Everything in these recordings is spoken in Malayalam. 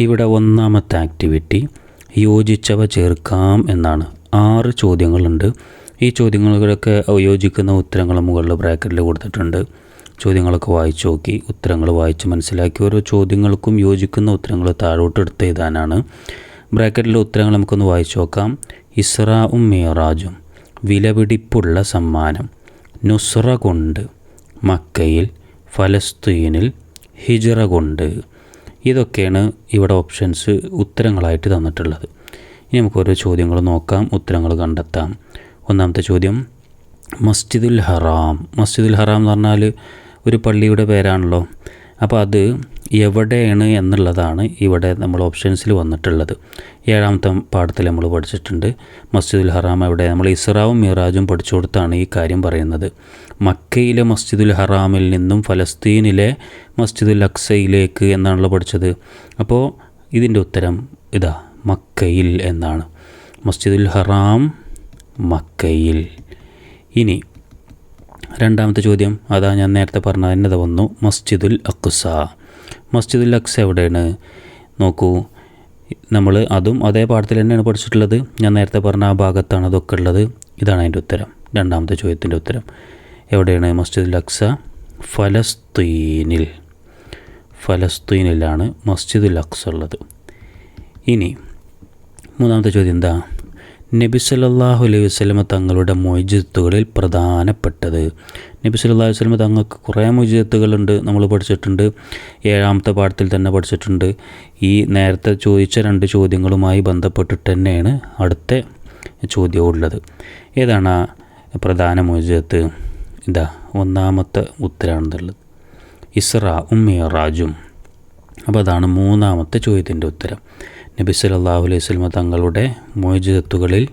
ഇവിടെ ഒന്നാമത്തെ ആക്ടിവിറ്റി യോജിച്ചവ ചേർക്കാം എന്നാണ്. ആറ് ചോദ്യങ്ങളുണ്ട്. ഈ ചോദ്യങ്ങളൊക്കെ യോജിക്കുന്ന ഉത്തരങ്ങൾ മുകളിൽ ബ്രാക്കറ്റിൽ കൊടുത്തിട്ടുണ്ട്. ചോദ്യങ്ങളൊക്കെ വായിച്ചു നോക്കി ഉത്തരങ്ങൾ വായിച്ച് മനസ്സിലാക്കി. ഓരോ ചോദ്യങ്ങൾക്കും യോജിക്കുന്ന ഉത്തരങ്ങൾ താഴോട്ട് എടുത്ത് എഴുതാനാണ്. ബ്രാക്കറ്റിലെ ഉത്തരങ്ങൾ നമുക്കൊന്ന് വായിച്ചു നോക്കാം. ഇസ്രാവും മേറാജും വിലപിടിപ്പുള്ള സമ്മാനം നുസ്ര കൊണ്ട് മക്കയിൽ ഫലസ്തീനിൽ ഹിജറ കൊണ്ട് ഇതൊക്കെയാണ് ഇവിടെ ഓപ്ഷൻസ് ഉത്തരങ്ങളായിട്ട് തന്നിട്ടുള്ളത്. ഇനി നമുക്ക് ഓരോ ചോദ്യങ്ങൾ നോക്കാം ഉത്തരങ്ങൾ കണ്ടെത്താം. ഒന്നാമത്തെ ചോദ്യം മസ്ജിദുൽ ഹറാം. മസ്ജിദുൽ ഹറാം എന്ന് പറഞ്ഞാൽ ഒരു പള്ളിയുടെ പേരാണല്ലോ. അപ്പോൾ അത് എവിടെയാണ് എന്നുള്ളതാണ് ഇവിടെ നമ്മൾ ഓപ്ഷൻസിൽ വന്നിട്ടുള്ളത്. ഏഴാമത്തെ പാഠത്തിൽ നമ്മൾ പഠിച്ചിട്ടുണ്ട്. മസ്ജിദുൽ ഹറാം എവിടെ നമ്മൾ ഇസ്രാവും മിറാജും പഠിച്ചു കൊടുത്താണ് ഈ കാര്യം പറയുന്നത്. മക്കയിലെ മസ്ജിദുൽ ഹറാമിൽ നിന്നും ഫലസ്തീനിലെ മസ്ജിദുൽ അക്സയിലേക്ക് എന്നാണല്ലോ പഠിച്ചത്. അപ്പോൾ ഇതിന്റെ ഉത്തരം ഇതാ മക്കയിൽ എന്നാണ്. മസ്ജിദുൽ ഹറാം മക്കയിൽ. ഇനി രണ്ടാമത്തെ ചോദ്യം. അതാ ഞാൻ നേരത്തെ പറഞ്ഞ എന്നത് വന്നു. മസ്ജിദുൽ അക്സ. മസ്ജിദുൽ അക്സ എവിടെയാണ്? നോക്കൂ. നമ്മൾ അതും അതേ പാഠത്തിൽ തന്നെയാണ് പഠിച്ചിട്ടുള്ളത്. ഞാൻ നേരത്തെ പറഞ്ഞ ആ ഭാഗത്താണ് അതൊക്കെ ഉള്ളത്. ഇതാണ് അതിന്റെ ഉത്തരം. രണ്ടാമത്തെ ചോദ്യത്തിന്റെ ഉത്തരം. എവിടെയാണ് മസ്ജിദുൽ അക്സ? ഫലസ്തീനിൽ. ഫലസ്തീനിലാണ് മസ്ജിദുൽ അക്സ ഉള്ളത്. ഇനി മൂന്നാമത്തെ ചോദ്യം എന്താ? നബി സല്ലല്ലാഹു അലൈഹി വസ്ലമ തങ്ങളുടെ മൊയ്ജിത്തുകളിൽ പ്രധാനപ്പെട്ടത്. നബി സല്ലല്ലാഹു വസ്ലമ തങ്ങൾക്ക് കുറേ മൊയ്ജിത്തുകളുണ്ട് നമ്മൾ പഠിച്ചിട്ടുണ്ട്. ഏഴാമത്തെ പാഠത്തിൽ തന്നെ പഠിച്ചിട്ടുണ്ട്. ഈ നേരത്തെ ചോദിച്ച രണ്ട് ചോദ്യങ്ങളുമായി ബന്ധപ്പെട്ടിട്ട് തന്നെയാണ് അടുത്ത ചോദ്യവും ഉള്ളത്. ഏതാണ് ആ പ്രധാന മൊയ്ജിത്ത് ഇതാ ഒന്നാമത്തെ ഉത്തരമാണെന്നുള്ളത് ഇസ്ര ഉമ്മിയ റാജും അപ്പോൾ അതാണ് മൂന്നാമത്തെ ചോദ്യത്തിന്റെ ഉത്തരം. നബി സല്ലല്ലാഹു അലൈഹി സ്വലമ തങ്ങളുടെ മോചിതത്തുകളിൽ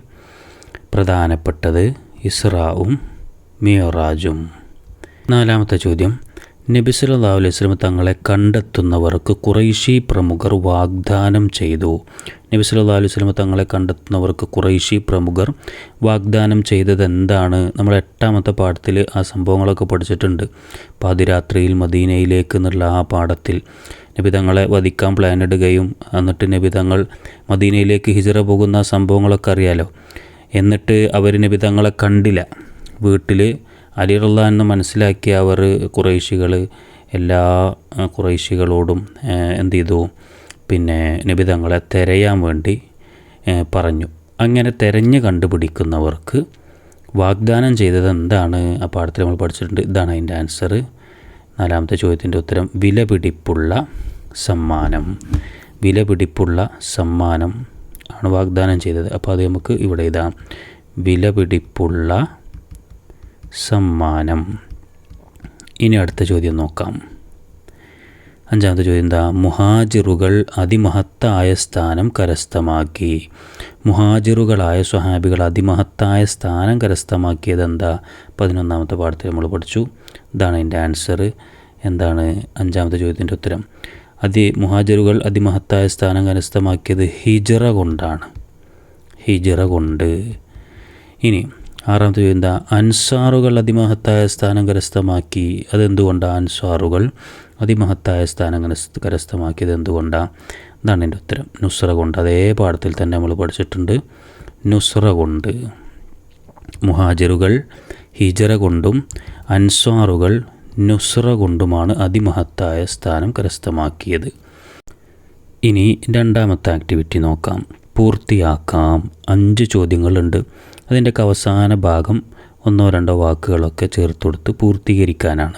പ്രധാനപ്പെട്ടത് ഇസ്രാവും മിയറാജും നാലാമത്തെ ചോദ്യം നബി സല്ലല്ലാഹു അലൈഹി സ്വലമ തങ്ങളെ കണ്ടെത്തുന്നവർക്ക് കുറൈശി പ്രമുഖർ വാഗ്ദാനം ചെയ്തു. നബി സല്ലല്ലാഹു അലൈഹി സ്വലമ തങ്ങളെ കണ്ടെത്തുന്നവർക്ക് കുറൈശി പ്രമുഖർ വാഗ്ദാനം ചെയ്തത് എന്താണ്? നമ്മൾ എട്ടാമത്തെ പാഠത്തിൽ ആ സംഭവങ്ങളൊക്കെ പഠിച്ചിട്ടുണ്ട്. പാതിരാത്രിയിൽ മദീനയിലേക്ക് എന്നുള്ള ആ പാഠത്തിൽ നബി തങ്ങളെ വധിക്കാൻ പ്ലാൻ ഇടുകയും എന്നിട്ട് നബി തങ്ങൾ മദീനയിലേക്ക് ഹിജറ പോകുന്ന സംഭവങ്ങളൊക്കെ അറിയാലോ? എന്നിട്ട് അവർ നബി തങ്ങളെ കണ്ടില്ല. വീട്ടിൽ അലിറുള്ള എന്ന് മനസ്സിലാക്കിയ അവർ കുറേശികൾ എല്ലാ കുറേശികളോടും എന്ത് ചെയ്തു? പിന്നെ നബി തങ്ങളെ തിരയാൻ വേണ്ടി പറഞ്ഞു. അങ്ങനെ തിരഞ്ഞ് കണ്ടുപിടിക്കുന്നവർക്ക് വാഗ്ദാനം ചെയ്തത് എന്താണ്? ആ പാഠത്തിൽ നമ്മൾ പഠിച്ചിട്ടുണ്ട്. ഇതാണ് അതിന്റെ ആൻസർ നാലാമത്തെ ചോദ്യത്തിന്റെ ഉത്തരം വിലപിടിപ്പുള്ള സമ്മാനം. വിലപിടിപ്പുള്ള സമ്മാനം ആണ് വാഗ്ദാനം ചെയ്തത്. അപ്പോൾ അത് നമുക്ക് ഇവിടെ ഇതാം വിലപിടിപ്പുള്ള സമ്മാനം. ഇനി അടുത്ത ചോദ്യം നോക്കാം. അഞ്ചാമത്തെ ചോദ്യം എന്താ? മുഹാജിറുകൾ അതിമഹത്തായ സ്ഥാനം കരസ്ഥമാക്കി. മുഹാജിറുകളായ സ്വഹാബികൾ അതിമഹത്തായ സ്ഥാനം കരസ്ഥമാക്കിയത് എന്താ? പതിനൊന്നാമത്തെ പാഠത്തിൽ നമ്മൾ പഠിച്ചു. ഇതാണ് അതിന്റെ ആൻസർ എന്താണ് അഞ്ചാമത്തെ ചോദ്യത്തിന്റെ ഉത്തരം? അതി മുഹാജിറുകൾ അതിമഹത്തായ സ്ഥാനം കരസ്ഥമാക്കിയത് ഹിജറ കൊണ്ടാണ്. ഹിജറ കൊണ്ട്. ഇനി ആറാമത്തെ ചോദ്യം എന്താ? അൻസാറുകൾ അതിമഹത്തായ സ്ഥാനം കരസ്ഥമാക്കി അതെന്തുകൊണ്ടാണ് അൻസാറുകൾ അതിമഹത്തായ സ്ഥാനം കരസ് കരസ്ഥമാക്കിയത് എന്തുകൊണ്ടാണ് അതാണ് എന്റെ ഉത്തരം. നുസ്ര കൊണ്ട്. അതേ പാഠത്തിൽ തന്നെ നമ്മൾ പഠിച്ചിട്ടുണ്ട്. നുസ്ര കൊണ്ട്. മുഹാജിറുകൾ ഹിജറ കൊണ്ടും അൻസാറുകൾ നുസ്ര കൊണ്ടുമാണ് അതിമഹത്തായ സ്ഥാനം കരസ്ഥമാക്കിയത് ഇനി രണ്ടാമത്തെ ആക്ടിവിറ്റി നോക്കാം. പൂർത്തിയാക്കാം. അഞ്ച് ചോദ്യങ്ങളുണ്ട്. അതിന്റെയൊക്കെ അവസാന ഭാഗം ഒന്നോ രണ്ടോ വാക്കുകളൊക്കെ ചേർത്ത് കൊടുത്ത് പൂർത്തീകരിക്കാനാണ്.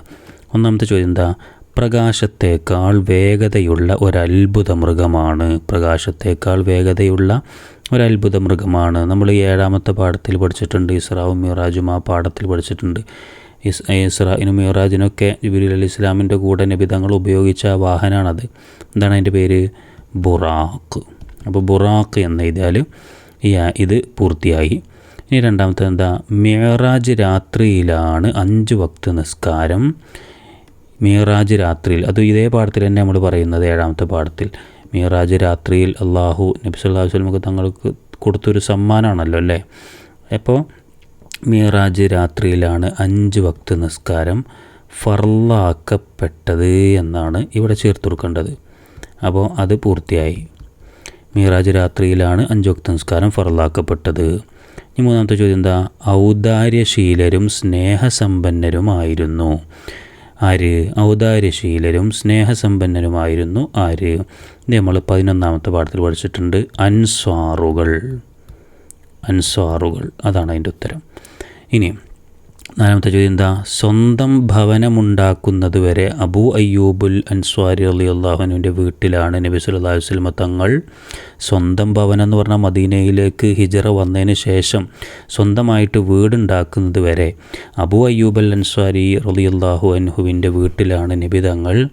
ഒന്നാമത്തെ ചോദ്യം എന്താ? പ്രകാശത്തേക്കാൾ വേഗതയുള്ള ഒരത്ഭുത മൃഗമാണ്. പ്രകാശത്തേക്കാൾ വേഗതയുള്ള ഒരത്ഭുത മൃഗമാണ്. നമ്മൾ ഏഴാമത്തെ പാഠത്തിൽ പഠിച്ചിട്ടുണ്ട് ഇസ്രാവും മിറാജും ആ പാഠത്തിൽ പഠിച്ചിട്ടുണ്ട്. ഇസ് ഇസ്രായിനും മിറാജിനൊക്കെ ജുബിലി അലി ഇസ്ലാമിന്റെ കൂടെ നബിതങ്ങൾ ഉപയോഗിച്ച വാഹനമാണത് എന്താണ് അതിന്റെ പേര്? ബുറാഖ്. അപ്പോൾ ബുറാഖ് എന്ന് എഴുതിയാൽ ഈ ഇത് പൂർത്തിയായി. ഇനി രണ്ടാമത്തെ എന്താ? മീറാജ് രാത്രിയിലാണ് അഞ്ച് വക്ത് നിസ്കാരം. മീറാജ് രാത്രിയിൽ അത് ഇതേ പാഠത്തിൽ തന്നെ നമ്മൾ പറയുന്നത് ഏഴാമത്തെ പാഠത്തിൽ. മീറാജ് രാത്രിയിൽ അള്ളാഹു നബി സല്ലല്ലാഹു അലൈഹി വസല്ലമക്ക് തങ്ങൾക്ക് കൊടുത്തൊരു സമ്മാനമാണല്ലോ അല്ലേ? അപ്പോൾ മീറാജ് രാത്രിയിലാണ് അഞ്ച് വക്ത് നിസ്കാരം ഫർലാക്കപ്പെട്ടത് എന്നാണ് ഇവിടെ ചേർത്ത് കൊടുക്കേണ്ടത്. അപ്പോൾ അത് പൂർത്തിയായി. മീറാജ് രാത്രിയിലാണ് അഞ്ച് വക്ത് നിസ്കാരം ഫറലാക്കപ്പെട്ടത് ഇനി മൂന്നാമത്തെ ചോദ്യം എന്താ? ഔദാര്യശീലരും സ്നേഹസമ്പന്നരുമായിരുന്നു. ആര്? ഔദാര്യശീലരും സ്നേഹസമ്പന്നരുമായിരുന്നു. ആര്? ഇത് നമ്മൾ പതിനൊന്നാമത്തെ പാഠത്തിൽ പഠിച്ചിട്ടുണ്ട്. അൻസ്വാറുകൾ. അൻസ്വാറുകൾ. അതാണ് അതിന്റെ ഉത്തരം. ഇനി നാലാമത്തെ ചോദ്യം എന്താ? സ്വന്തം ഭവനമുണ്ടാക്കുന്നത് വരെ അബൂ അയ്യൂബുൽ അൻസ്വാരി അലി അള്ളാഹുനുവിന്റെ വീട്ടിലാണ് നബി സല്ലല്ലാഹു വസ്ലമ തങ്ങൾ സ്വന്തം ഭവനം എന്ന് പറഞ്ഞാൽ മദീനയിലേക്ക് ഹിജറ വന്നതിന് ശേഷം സ്വന്തമായിട്ട് വീടുണ്ടാക്കുന്നത് വരെ അബൂ അയ്യൂബൽ അൻസ്വാരി അലി അള്ളാഹു അൻഹുവിന്റെ വീട്ടിലാണ് നബി തങ്ങൾ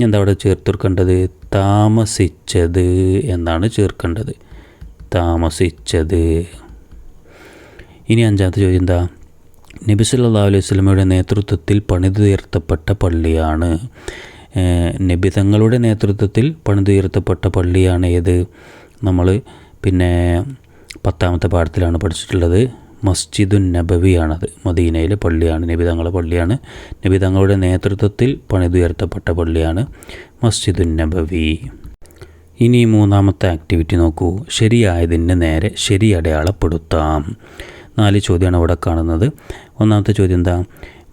എന്താ അവിടെ ചേർത്തിർക്കേണ്ടത് താമസിച്ചത് എന്നാണ് ചേർക്കേണ്ടത്. താമസിച്ചത്. ഇനി അഞ്ചാമത്തെ ചോദ്യം എന്താ? നബി സല്ലല്ലാഹു അലൈഹി സ്വലമയുടെ നേതൃത്വത്തിൽ പണിതുയർത്തപ്പെട്ട പള്ളിയാണ്. ഏഹ് നബി തങ്ങളുടെ നേതൃത്വത്തിൽ പണിതുയർത്തപ്പെട്ട പള്ളിയാണ് ഏത്? നമ്മൾ പിന്നെ പത്താമത്തെ പാഠത്തിലാണ് പഠിച്ചിട്ടുള്ളത്. മസ്ജിദുൻ നബവിയാണത്. മദീനയിലെ പള്ളിയാണ് നബി തങ്ങളുടെ പള്ളിയാണ്. നബി തങ്ങളുടെ നേതൃത്വത്തിൽ പണിതുയർത്തപ്പെട്ട പള്ളിയാണ് മസ്ജിദുൻ നബവി. ഇനി മൂന്നാമത്തെ ആക്ടിവിറ്റി നോക്കൂ. ശരിയായതിന് നേരെ ശരി അടയാളപ്പെടുത്താം. നാല് ചോദ്യമാണ് ഇവിടെ കാണുന്നത്. ഒന്നാമത്തെ ചോദ്യം എന്താ?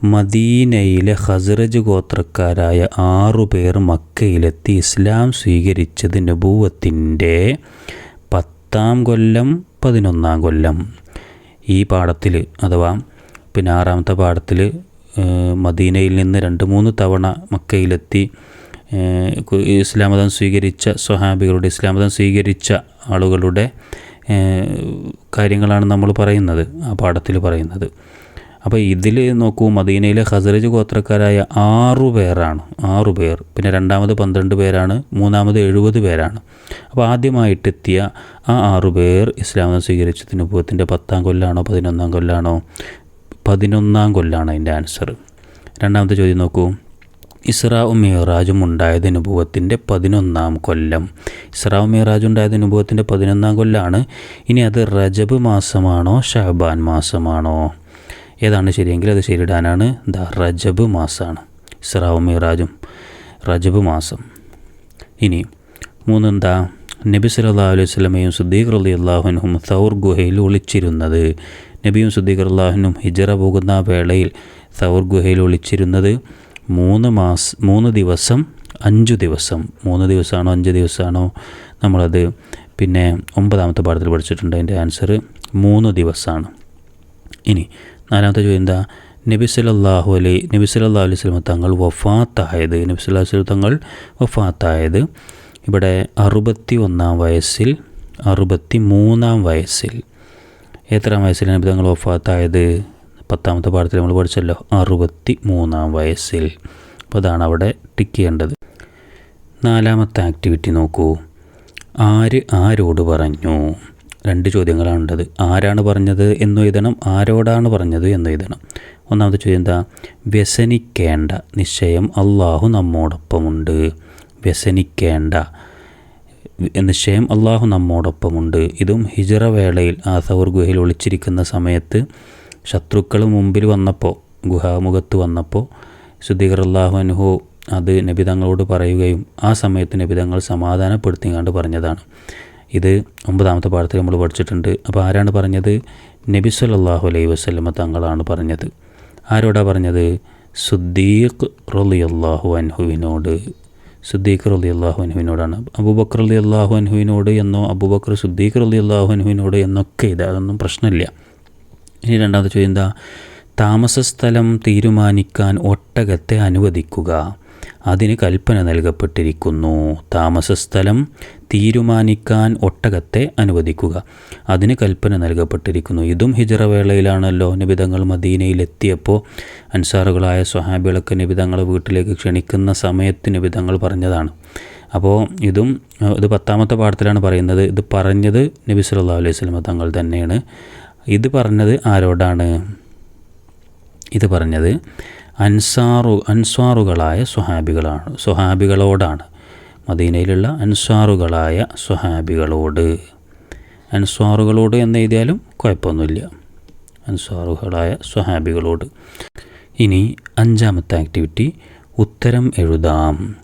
മദീനയിലെ ഹസ്രജ് ഗോത്രക്കാരായ ആറുപേർ മക്കയിലെത്തി ഇസ്ലാം സ്വീകരിച്ചത് നബൂവത്തിന്റെ പത്താം കൊല്ലം പതിനൊന്നാം കൊല്ലം. ഈ പാഠത്തിൽ അഥവാ പിന്നെ ആറാമത്തെ പാഠത്തിൽ മദീനയിൽ നിന്ന് രണ്ട് മൂന്ന് തവണ മക്കയിലെത്തി ഏഹ് കു- ഇസ്ലാം മതം സ്വീകരിച്ച സ്വഹാബികളുടെ ഇസ്ലാമതം സ്വീകരിച്ച ആളുകളുടെ കാര്യങ്ങളാണ് നമ്മൾ പറയുന്നത് ആ പാഠത്തിൽ പറയുന്നത്. അപ്പോൾ ഇതിൽ നോക്കൂ മദീനയിലെ ഹസറജ് ഗോത്രക്കാരായ ആറു പേരാണ് ആറു പേർ. പിന്നെ രണ്ടാമത് പന്ത്രണ്ട് പേരാണ് മൂന്നാമത് എഴുപത് പേരാണ്. അപ്പോൾ ആദ്യമായിട്ടെത്തിയ ആ ആറു പേർ ഇസ്ലാം സ്വീകരിച്ചതിന് സ്വീകരിച്ചത് നുപൂവത്തിന്റെ പത്താം കൊല്ലാണോ പതിനൊന്നാം കൊല്ലാണോ? പതിനൊന്നാം കൊല്ലാണ് അതിന്റെ ആൻസർ രണ്ടാമത്തെ ചോദ്യം നോക്കൂ. ഇസ്രാവും മിറാജും ഉണ്ടായത് അനുഭവത്തിന്റെ പതിനൊന്നാം കൊല്ലം. ഇസ്രാവും മിറാജും ഉണ്ടായത് അനുഭവത്തിന്റെ പതിനൊന്നാം കൊല്ലമാണ് ഇനി അത് റജബ് മാസമാണോ ഷഹബാൻ മാസമാണോ? ഏതാണ് ശരിയെങ്കിൽ അത് ശരിയിടാനാണ്. ദ റജബ് മാസമാണ് ഇസ്രാവും മിറാജും റജബ് മാസം. ഇനി മൂന്നെന്താ നബി സല്ലല്ലാഹു അലൈഹി സ്വലമയും സുദ്ദീഖ് അലി അള്ളാഹുനും സൗർ ഗുഹയിൽ ഒളിച്ചിരുന്നത്. നബിയും സുദ്ദീഖ് അള്ളാഹുനും ഹിജറ പോകുന്ന വേളയിൽ സൗർ ഗുഹയിൽ ഒളിച്ചിരുന്നത്. മൂന്ന് മാസ മൂന്ന് ദിവസം അഞ്ചു ദിവസം. മൂന്ന് ദിവസമാണോ അഞ്ച് ദിവസമാണോ? നമ്മളത് പിന്നെ ഒമ്പതാമത്തെ പാഠത്തിൽ പഠിച്ചിട്ടുണ്ട് അതിന്റെ ആൻസർ മൂന്ന് ദിവസമാണ്. ഇനി നാലാമത്തെ ചോദ്യം എന്താ? നബി സല്ലല്ലാഹു അലൈ നബി സല്ലല്ലാഹു അലൈഹി സ്വലമ തങ്ങൾ വഫാത്തായത് നബി അലൈഹി തങ്ങൾ വഫാത്തായത് ഇവിടെ അറുപത്തി ഒന്നാം വയസ്സിൽ അറുപത്തി മൂന്നാം വയസ്സിൽ. എത്രാം വയസ്സിൽ നബി തങ്ങൾ വഫാത്തായത്? പത്താമത്തെ പാഠത്തിൽ നമ്മൾ പഠിച്ചല്ലോ അറുപത്തി മൂന്നാം വയസ്സിൽ. അപ്പോൾ അതാണ് അവിടെ ടിക്ക് ചെയ്യേണ്ടത്. നാലാമത്തെ ആക്ടിവിറ്റി നോക്കൂ. ആര് ആരോട് പറഞ്ഞു? രണ്ട് ചോദ്യങ്ങളാണ് ഉള്ളത് ആരാണ് പറഞ്ഞത് എന്ന് എഴുതണം ആരോടാണ് പറഞ്ഞത് എന്ന് എഴുതണം. ഒന്നാമത്തെ ചോദ്യം എന്താ? വ്യസനിക്കേണ്ട നിശ്ചയം അള്ളാഹു നമ്മോടൊപ്പമുണ്ട്. വ്യസനിക്കേണ്ട നിശ്ചയം അള്ളാഹു നമ്മോടൊപ്പമുണ്ട്. ഇതും ഹിജറ വേളയിൽ ആ സൗർ ഗുഹയിൽ ഒളിച്ചിരിക്കുന്ന സമയത്ത് ശത്രുക്കൾ മുമ്പിൽ വന്നപ്പോൾ ഗുഹാമുഖത്ത് വന്നപ്പോൾ സുദ്ദീഖർ അള്ളാഹു അനുഹു അത് നബിതങ്ങളോട് പറയുകയും ആ സമയത്ത് നബിതങ്ങൾ സമാധാനപ്പെടുത്തിക്കാണ്ട് പറഞ്ഞതാണ്. ഇത് ഒമ്പതാമത്തെ പാഠത്തിൽ നമ്മൾ പഠിച്ചിട്ടുണ്ട്. അപ്പോൾ ആരാണ് പറഞ്ഞത്? നബി സല്ലാഹു അലൈഹി വസ്ലമ തങ്ങളാണ് പറഞ്ഞത്. ആരോടാ പറഞ്ഞത്? സുദ്ദീഖ് റളിയല്ലാഹു അൻഹുവിനോട്. സുദ്ദീഖ് റലി അള്ളാഹു അനുഹുവിനോടാണ് അബൂബക്കർ അലി അള്ളാഹു അനുഹുവിനോട് എന്നോ അബൂബക്കർ സുദ്ദീഖ് റലി അള്ളാഹു അനുഹുവിനോട് എന്നൊക്കെ ഇത് അതൊന്നും പ്രശ്നമില്ല. ഇനി രണ്ടാമത്തെ ചോദ്യം എന്താ? താമസസ്ഥലം തീരുമാനിക്കാൻ ഒട്ടകത്തെ അനുവദിക്കുക. അതിന് കൽപ്പന നൽകപ്പെട്ടിരിക്കുന്നു. താമസസ്ഥലം തീരുമാനിക്കാൻ ഒട്ടകത്തെ അനുവദിക്കുക. അതിന് കൽപ്പന നൽകപ്പെട്ടിരിക്കുന്നു. ഇതും ഹിജറ വേളയിലാണല്ലോ നിബിതങ്ങൾ മദീനയിലെത്തിയപ്പോൾ അൻസാറുകളായ സ്വഹാബികളൊക്കെ നിബിതങ്ങളെ വീട്ടിലേക്ക് ക്ഷണിക്കുന്ന സമയത്ത് നിബിതങ്ങൾ പറഞ്ഞതാണ്. അപ്പോൾ ഇതും ഇത് പത്താമത്തെ പാഠത്തിലാണ് പറയുന്നത്. ഇത് പറഞ്ഞത് നബി സല്ലാ അലൈഹി സ്വലമ തങ്ങൾ തന്നെയാണ്. ഇത് പറഞ്ഞത് ആരോടാണ്? ഇത് പറഞ്ഞത് അൻസാറു അൻസ്വാറുകളായ സ്വഹാബികളാണ് സ്വഹാബികളോടാണ്. മദീനയിലുള്ള അൻസ്വാറുകളായ സ്വഹാബികളോട്. അൻസ്വാറുകളോട് എന്ന് എഴുതിയാലും കുഴപ്പമൊന്നുമില്ല. അൻസ്വാറുകളായ സ്വഹാബികളോട്. ഇനി അഞ്ചാമത്തെ ആക്ടിവിറ്റി ഉത്തരം എഴുതാം.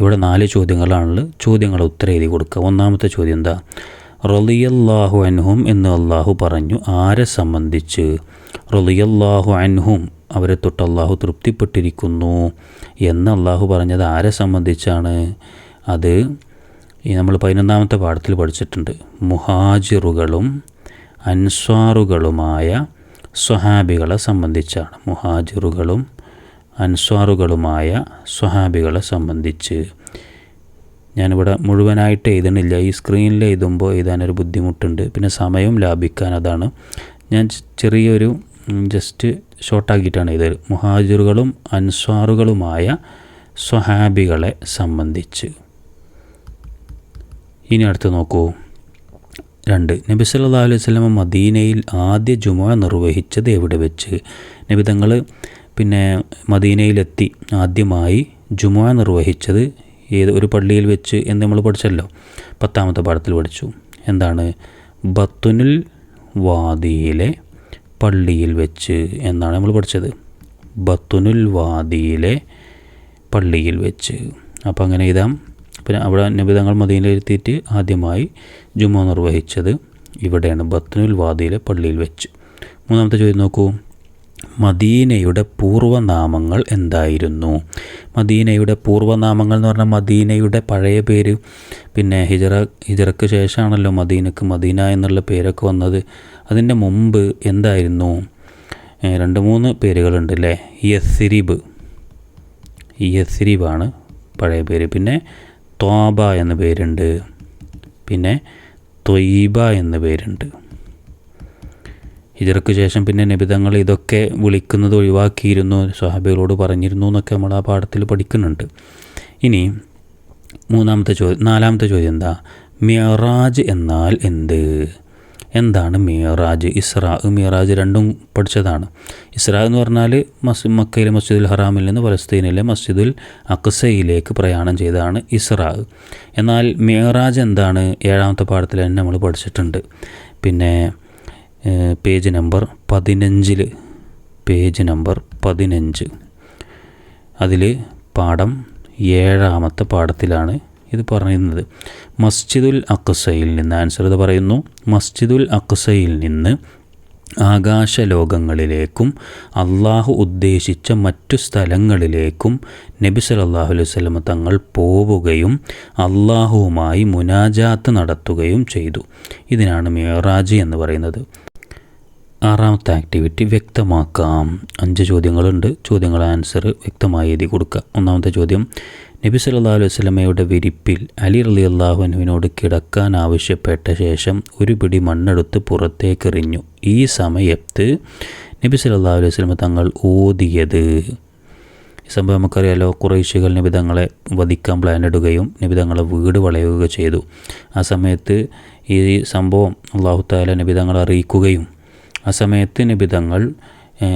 ഇവിടെ നാല് ചോദ്യങ്ങളാണുള്ളത്. ചോദ്യങ്ങൾ ഉത്തരം എഴുതി കൊടുക്കുക. ഒന്നാമത്തെ ചോദ്യം എന്താ? റളിയല്ലാഹു അൻഹും എന്ന് അള്ളാഹു പറഞ്ഞു. ആരെ സംബന്ധിച്ച് റളിയല്ലാഹു അൻഹും അവരെ തൊട്ട് അള്ളാഹു തൃപ്തിപ്പെട്ടിരിക്കുന്നു എന്ന് അള്ളാഹു പറഞ്ഞത് ആരെ സംബന്ധിച്ചാണ്? അത് നമ്മൾ പതിനൊന്നാമത്തെ പാഠത്തിൽ പഠിച്ചിട്ടുണ്ട്. മുഹാജിറുകളും അൻസ്വാറുകളുമായ സ്വഹാബികളെ സംബന്ധിച്ചാണ്. മുഹാജിറുകളും അൻസ്വാറുകളുമായ സ്വഹാബികളെ സംബന്ധിച്ച് ഞാനിവിടെ മുഴുവനായിട്ട് എഴുതണില്ല. ഈ സ്ക്രീനിൽ എഴുതുമ്പോൾ എഴുതാനൊരു ബുദ്ധിമുട്ടുണ്ട്. പിന്നെ സമയം ലാഭിക്കാൻ അതാണ്. ഞാൻ ചെറിയൊരു ജസ്റ്റ് ഷോർട്ടാക്കിയിട്ടാണ് എഴുതൽ മുഹാജിറുകളും അൻസ്വാറുകളുമായ സ്വഹാബികളെ സംബന്ധിച്ച്. ഇനി അടുത്ത് നോക്കൂ. രണ്ട്. നബി സല്ലല്ലാഹു അലൈഹി വസല്ലമ മദീനയിൽ ആദ്യ ജുമുഅ നിർവഹിച്ചത് എവിടെ വെച്ച്? നബി തങ്ങൾ പിന്നെ മദീനയിലെത്തി ആദ്യമായി ജുമുഅ നിർവഹിച്ചത് ഏത് ഒരു പള്ളിയിൽ വെച്ച് എന്ന് നമ്മൾ പഠിച്ചല്ലോ. പത്താമത്തെ പാഠത്തിൽ പഠിച്ചു. എന്താണ്? ബത്തുനുൽ വാദിയിലെ പള്ളിയിൽ വെച്ച് എന്നാണ് നമ്മൾ പഠിച്ചത്. ബത്തുനുൽ വാദിയിലെ പള്ളിയിൽ വെച്ച്. അപ്പോൾ അങ്ങനെ എഴുതാം. പിന്നെ അവിടെ നബിതങ്ങൾ മദീനയിലെത്തിയിട്ട് ആദ്യമായി ജുമ നിർവഹിച്ചത് ഇവിടെയാണ്. ബത്തുനുൽ വാദിയിലെ പള്ളിയിൽ വെച്ച്. മൂന്നാമത്തെ ചോദ്യം നോക്കൂ. മദീനയുടെ പൂർവനാമങ്ങൾ എന്തായിരുന്നു? മദീനയുടെ പൂർവനാമങ്ങൾ എന്ന് പറഞ്ഞാൽ മദീനയുടെ പഴയ പേര്. പിന്നെ ഹിജറ ഹിജറക്ക് ശേഷമാണല്ലോ മദീനക്ക് മദീന എന്നുള്ള പേരൊക്കെ വന്നത്. അതിന്റെ മുമ്പ് എന്തായിരുന്നു? രണ്ട് മൂന്ന് പേരുകളുണ്ട് അല്ലേ? യസിരിബ്. യസ്രിബാണ് പഴയ പേര്. പിന്നെ ത്വാബ എന്ന പേരുണ്ട്. പിന്നെ ത്വയ്ബ എന്ന പേരുണ്ട്. ഹിജറക്ക് ശേഷം പിന്നെ നബിതങ്ങൾ ഇതൊക്കെ വിളിക്കുന്നത് ഒഴിവാക്കിയിരുന്നു. സ്വഹാബികളോട് പറഞ്ഞിരുന്നു എന്നൊക്കെ നമ്മൾ ആ പാഠത്തിൽ പഠിക്കുന്നുണ്ട്. ഇനി മൂന്നാമത്തെ ചോദ്യം നാലാമത്തെ ചോദ്യം എന്താ? മിയറാജ് എന്നാൽ എന്ത്? എന്താണ് മിയറാജ് ഇസ്രാ മിയറാജ് രണ്ടും പഠിച്ചതാണ്. ഇസ്രാ എന്ന് പറഞ്ഞാൽ മസ് മക്കയിലെ മസ്ജിദുൽ ഹറാമിൽ നിന്ന് പലസ്തീനിലെ മസ്ജിദുൽ അക്സയിലേക്ക് പ്രയാണം ചെയ്തതാണ് ഇസ്രാ. എന്നാൽ മിയറാജ് എന്താണ്? ഏഴാമത്തെ പാഠത്തിൽ തന്നെ നമ്മൾ പഠിച്ചിട്ടുണ്ട്. പിന്നെ പേജ് നമ്പർ പതിനഞ്ചിൽ പേജ് നമ്പർ പതിനഞ്ച്. അതിൽ പാഠം ഏഴാമത്തെ പാഠത്തിലാണ് ഇത് പറയുന്നത്. മസ്ജിദുൽ അക്സയിൽ നിന്ന് ആൻസർ ഇത് പറയുന്നു. മസ്ജിദുൽ അക്സയിൽ നിന്ന് ആകാശലോകങ്ങളിലേക്കും അള്ളാഹു ഉദ്ദേശിച്ച മറ്റു സ്ഥലങ്ങളിലേക്കും നബി സല്ലല്ലാഹു അലൈഹി വസല്ലമ തങ്ങൾ പോവുകയും അള്ളാഹുവുമായി മുനാജാത്ത് നടത്തുകയും ചെയ്തു. ഇതിനാണ് മേറാജ് എന്ന് പറയുന്നത്. ആറാമത്തെ ആക്ടിവിറ്റി വ്യക്തമാക്കാം. അഞ്ച് ചോദ്യങ്ങളുണ്ട്. ചോദ്യങ്ങൾ ആൻസർ വ്യക്തമായി എഴുതി കൊടുക്കുക. ഒന്നാമത്തെ ചോദ്യം നബി സല്ലല്ലാഹു അലൈഹി വസല്ലമയുടെ വിരിപ്പിൽ അലി അലി അള്ളാഹുനുവിനോട് കിടക്കാൻ ആവശ്യപ്പെട്ട ശേഷം ഒരു പിടി മണ്ണെടുത്ത് പുറത്തേക്കെറിഞ്ഞു. ഈ സമയത്ത് നബി സല്ലല്ലാഹു അലൈഹി വസല്ലമ തങ്ങൾ ഓതിയത്. ഈ സംഭവം നമുക്കറിയാലോ കുറേശ്ശികൾ നിബിതങ്ങളെ വധിക്കാൻ പ്ലാൻ ഇടുകയും നിബിതങ്ങളെ വീട് വളയുകയൊക്കെ ചെയ്തു. ആ സമയത്ത് ഈ സംഭവം അള്ളാഹു നിബിതങ്ങളെ അറിയിക്കുകയും ആ സമയത്ത് നിബിതങ്ങൾ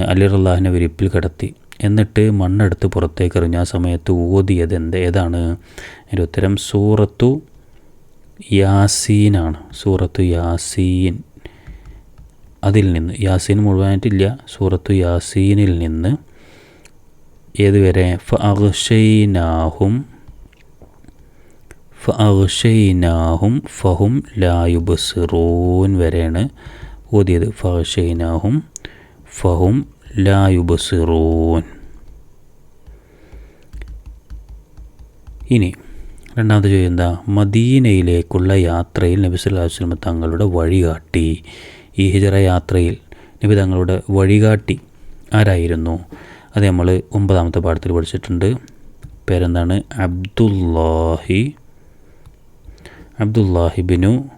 അലി റല്ലാഹിനെ വിരിപ്പിൽ കിടത്തി. എന്നിട്ട് മണ്ണെടുത്ത് പുറത്തേക്ക് എറിഞ്ഞു. ആ സമയത്ത് ഓതിയത് എന്ത്? ഏതാണ്? അതിന്റെ ഉത്തരം സൂറത്തു യാസീനാണ്. സൂറത്തു യാസീൻ. അതിൽ നിന്ന് യാസീൻ മുഴുവനായിട്ടില്ല. സൂറത്തു യാസീനിൽ നിന്ന് ഏതുവരെ ഫഅഷൈനാഹും ഫഅഷൈനാഹും ഫഹും ലായുബ് സിറൂൻ വരെയാണ് ഓതിയത് ഫഹഷൈനാഹും ഫഹും ലായുബസിറൂൻ ഇനി രണ്ടാമത്തെ ചോദ്യം എന്താ? മദീനയിലേക്കുള്ള യാത്രയിൽ നബി സല്ലല്ലാഹു അലൈഹി തങ്ങളുടെ വഴികാട്ടി. ഈ ഹിജറ യാത്രയിൽ നബി തങ്ങളുടെ വഴികാട്ടി ആരായിരുന്നു? അത് നമ്മൾ ഒമ്പതാമത്തെ പാഠത്തിൽ പഠിച്ചിട്ടുണ്ട്. പേരെന്താണ്? അബ്ദുല്ലാഹി അബ്ദുല്ലാഹിബിനു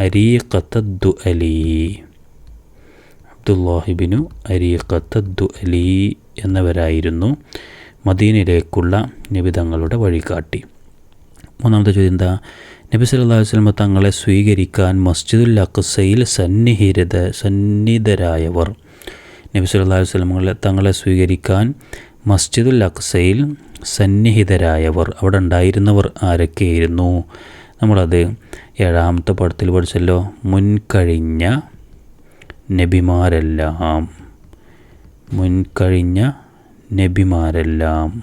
അരീഖത്തദ്ദു അലി അബ്ദുല്ലാഹിബിനു അരീഖത്തദ്ദു അലി എന്നിവരായിരുന്നു മദീനയിലേക്കുള്ള നിബിതങ്ങളുടെ വഴികാട്ടി. മൂന്നാമത്തെ ചോദ്യം എന്താ? നബി സല്ലല്ലാഹു വസല്ലം തങ്ങളെ സ്വീകരിക്കാൻ മസ്ജിദുൽ അഖ്സയിൽ സന്നിഹിരത സന്നിധരായവർ. നബി സല്ലല്ലാഹു വസല്ലം തങ്ങളെ സ്വീകരിക്കാൻ മസ്ജിദുൽ അഖ്സയിൽ സന്നിഹിതരായവർ. അവിടെ ഉണ്ടായിരുന്നവർ ആരൊക്കെയായിരുന്നു? നമ്മളത് ഏഴാമത്തെ പടത്തിൽ പഠിച്ചല്ലോ. മുൻകഴിഞ്ഞ നബിമാരെല്ലാം. മുൻകഴിഞ്ഞ നബിമാരെല്ലാം.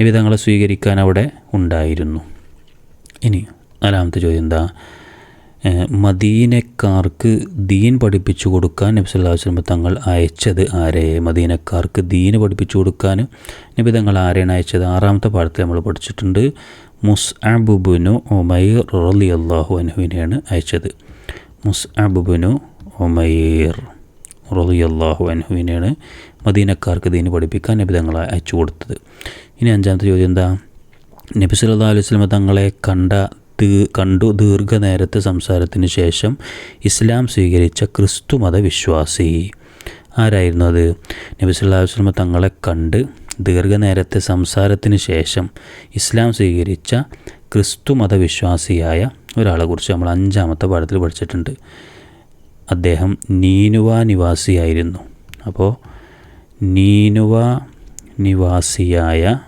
നബി തങ്ങളെ സ്വീകരിക്കാൻ അവിടെ ഉണ്ടായിരുന്നു. ഇനി നാലാമത്തെ ചോദ്യം എന്താ? മദീനക്കാർക്ക് ദീൻ പഠിപ്പിച്ചു കൊടുക്കാൻ നബി സല്ലല്ലാഹു അലൈഹി തങ്ങൾ അയച്ചത് ആരെ? മദീനക്കാർക്ക് ദീൻ പഠിപ്പിച്ചു കൊടുക്കാൻ നബി തങ്ങൾ ആരെയാണ് അയച്ചത്? ആറാമത്തെ പാഠത്തിൽ നമ്മൾ പഠിച്ചിട്ടുണ്ട്. മുസ്അബുബുനു ഉമൈർ റലി അള്ളാഹു അൻഹുവിനെയാണ് അയച്ചത്. മുസ്അബുബുനു ഉമൈർ റളിയല്ലാഹു അൻഹുവിനെയാണ് മദീനക്കാർക്ക് ദീന് പഠിപ്പിക്കാൻ നബി തങ്ങളെ അയച്ചു കൊടുത്തത്. ഇനി അഞ്ചാമത്തെ ചോദ്യം എന്താ? നബി സല്ലാ അലൈഹി സ്വലമ തങ്ങളെ കണ്ട ദീ- കണ്ടു ദീർഘനേരത്തെ സംസാരത്തിന് ശേഷം ഇസ്ലാം സ്വീകരിച്ച ക്രിസ്തു മത വിശ്വാസി ആരായിരുന്നു അത്? നബി സല്ലാ അലൈഹി സ്വലമ തങ്ങളെ കണ്ട് ദീർഘനേരത്തെ സംസാരത്തിന് ശേഷം ഇസ്ലാം സ്വീകരിച്ച ക്രിസ്തു മതവിശ്വാസിയായ ഒരാളെ കുറിച്ച് നമ്മൾ അഞ്ചാമത്തെ പാഠത്തിൽ പഠിച്ചിട്ടുണ്ട്. അദ്ദേഹം നീനുവ നിവാസിയായിരുന്നു. അപ്പോൾ നീനുവ നിവാസിയായ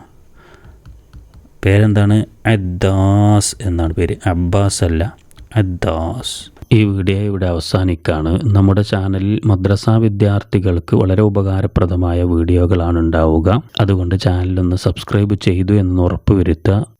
പേരെന്താണ്? അദ്ദാസ് എന്നാണ് പേര്. അബ്ബാസ് അല്ല അദ്ദാസ് ഈ വീഡിയോ ഇവിടെ അവസാനിക്കാണ്. നമ്മുടെ ചാനലിൽ മദ്രസ വിദ്യാർത്ഥികൾക്ക് വളരെ ഉപകാരപ്രദമായ വീഡിയോകളാണ് ഉണ്ടാവുക. അതുകൊണ്ട് ചാനലൊന്ന് സബ്സ്ക്രൈബ് ചെയ്തു എന്ന് ഉറപ്പുവരുത്തുക.